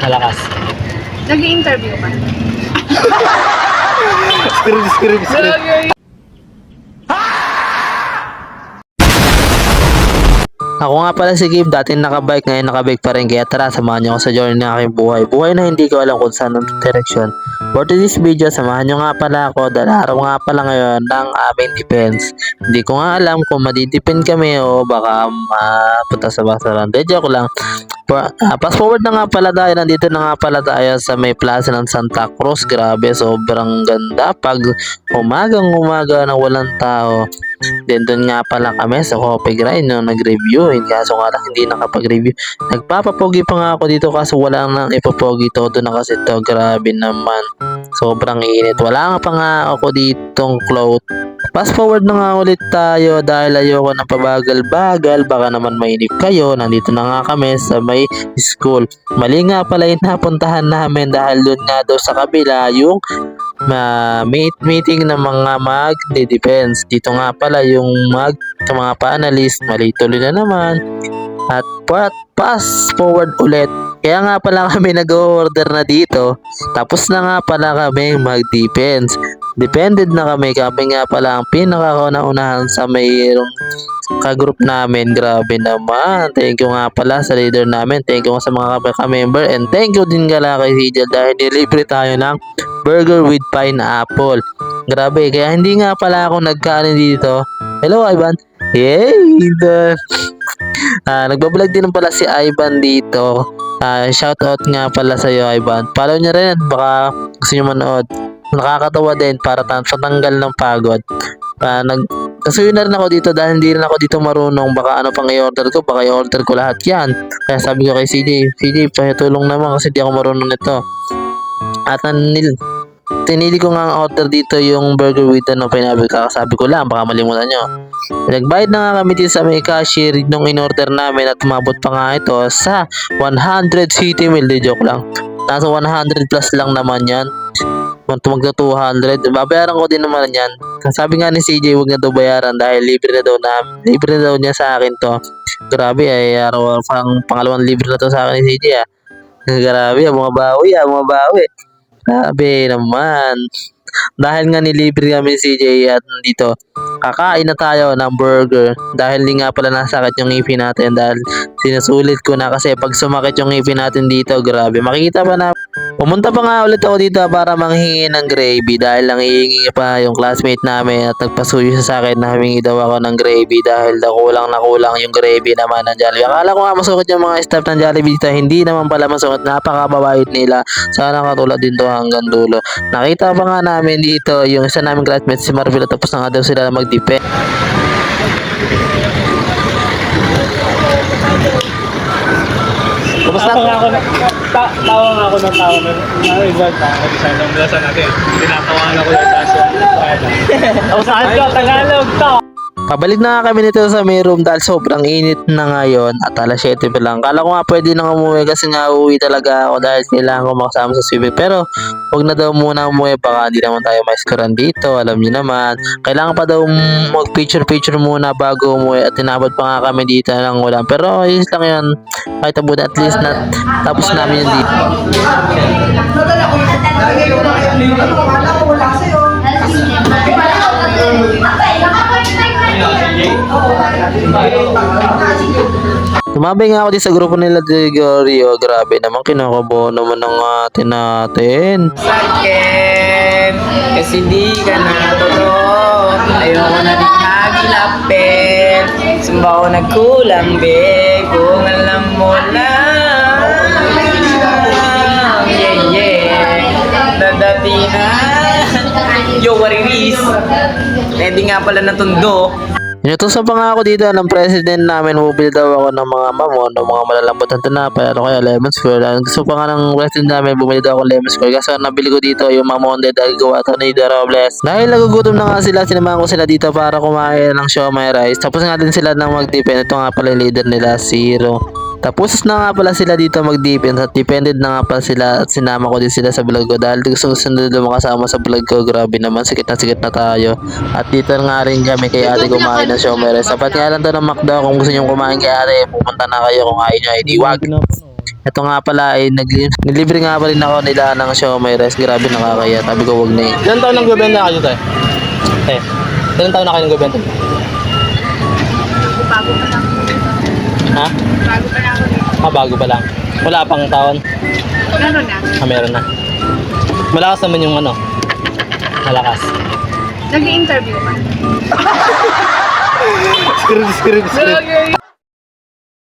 Malakas. Nag-i-interview ka? Script, script, script. Ako nga pala si Gabe, dati nakabike, ngayon nakabike pa rin. Kaya tara, samahan niyo ako sa journey ng aking buhay. Buhay na hindi ko alam kung saan ang direction. For today's video, samahan niyo nga pala ako dahil araw nga pala ngayon ng aming defense. Hindi ko nga alam kung madidepend kami o baka mapunta sa basaran. De, joke lang. Pa, ah, fast forward na nga pala tayo, nandito na nga pala tayo sa may plaza ng Santa Cruz. Grabe, sobrang ganda. Pag umagang umaga na walang tao, Then doon nga pala kami sa coffee grind no, nag-review. Eh, kaso nga lang hindi nakapag-review. Nagpapapogi pa nga ako dito kaso wala nang ipapogi. Todo na kasi to. Grabe naman. Sobrang init. Wala nga pa nga ako ditong cloth. Fast forward na nga ulit tayo dahil ayoko ng pabagal-bagal. Baka naman mainip kayo. Nandito na nga kami sa may school. Mali nga pala yung napuntahan namin dahil doon nga daw sa kabila yung ma meet meeting ng mga mag-defense. Dito nga pala yung mag sa mga panelist, mali tuloy na naman. At pat pass forward ulit. Kaya nga pala kami nag-order na dito. Tapos na nga pala kami mag-defense. Depended na kami. Kami nga pala ang pinakauna-unahan sa mayroong ka-group namin. Grabe naman. Thank you nga pala sa leader namin. Thank you nga sa mga ka-member. And thank you din gala kay Sijal dahil nilibre tayo ng burger with pineapple. Grabe, kaya hindi nga pala ako nagkanin dito. Hello, Ivan. Yay! The... Ah, nagbablog din pala si Ivan dito. Ah, shout out nga pala sa iyo, Ivan. Follow niyo rin, baka gusto niyo manood. Nakakatawa din para tan tanggal ng pagod. Ah, nag Kasuyo na rin ako dito dahil hindi rin ako dito marunong. Baka ano pang i-order ko, baka i-order ko lahat yan. Kaya sabi ko kay CJ, CJ, pakitulong naman kasi di ako marunong nito. At nanil, tinili ko nga ang order dito yung burger with ano, pineapple kakasabi ko lang, baka malimutan nyo. Nagbayad na nga kami dito sa may cashier nung in-order namin at umabot pa nga ito sa 100 city meal, joke lang. Nasa 100 plus lang naman yan. Magka 200, babayaran ko din naman yan. Sabi nga ni CJ, huwag na daw bayaran dahil libre na daw na, libre na daw niya sa akin to. Grabe ay araw pang pangalawang libre na to sa akin ni CJ ah. Grabe, ah, mga bawi ah, mga bawi. Grabe naman. Dahil nga nilibre kami ni CJ at dito, kakain na tayo ng burger. Dahil di nga pala nasakit yung ngipin natin dahil sinusulit ko na kasi pag sumakit yung ngipin natin dito, grabe. Makikita pa na Pumunta pa nga ulit ako dito para manghingi ng gravy dahil lang hihingi pa yung classmate namin at nagpasuyo sa akin na humingi daw ako ng gravy dahil daw kulang na kulang yung gravy naman ng Jollibee. Akala ko nga masukot yung mga staff ng Jollibee dito, hindi naman pala masukot. Napakababait nila. Sana katulad din to hanggang dulo. Nakita pa nga namin dito yung isa namin classmate si Marvila tapos na nga daw sila mag-depend. Kumusta? Tawa ako, na- ta tawa nga ako ng tawa ng ano iba pa. Kasi sa isang blasa natin. Tinatawanan ako yung kaso. Saan ka? Tagalog to. Pabalik na nga kami nito sa may room dahil sobrang init na ngayon at alas 7 pa lang. Kala ko nga pwede nang umuwi kasi nga uuwi talaga ako dahil kailangan ko makasama sa swimming. Pero huwag na daw muna umuwi baka hindi naman tayo ma-scorean dito. Alam niyo naman. Kailangan pa daw mag-picture-picture muna bago umuwi at tinabot pa nga kami dito ng ulan. Pero ayos lang yun. Kahit abuti at least na tapos namin yun dito. Tumabay nga ako din sa grupo nila Gregorio. Grabe naman kinakabaho naman ng atin natin. Sakit Kasi di ka na totoo Ayoko na di kagilapit Sumba ko nagkulang be Kung alam mo lang Yeah yeah. Dadati na. Yo what it is Ready nga pala na tundo Inutusan pa nga ako dito ng president namin bumili daw ako ng mga mamon, ng mga malalambot na tinapay, ano kaya lemon square. Ang gusto pa nga ng president namin bumili daw ako ng lemon square. Kaso nabili ko dito yung mamon de dahil gawa to ni The Robles. Dahil nagugutom na nga sila, sinamahan ko sila dito para kumain ng siomay rice. Tapos nga din sila nang mag-depend. Ito nga pala leader nila, Zero. Tapos na nga pala sila dito mag-depend at depended na nga pala sila at sinama ko din sila sa vlog ko dahil gusto ko sunod na makasama sa vlog ko. Grabe naman, sikit na sikit na tayo. At dito nga rin kami kay ate kumain ng siomay rice. Sapat nga lang to ng McDo kung gusto nyo kumain kay ate, pumunta na kayo kung ayaw nyo, hindi wag. Ito nga pala ay nag nilibre nga pa rin ako nila ng siomay rice. Grabe nakakaya. Sabi ko wag na eh. Ilan taon nang gobenta kayo tayo? Eh, ilan taon na kayo nang gobenta? Bago pa lang. Ha? Bago pa lang ako dito. Ah, bago pa lang. Wala pang taon. Meron na. Ah, meron na. Malakas naman yung ano. Malakas. Nag-i-interview ka. Script, script, script.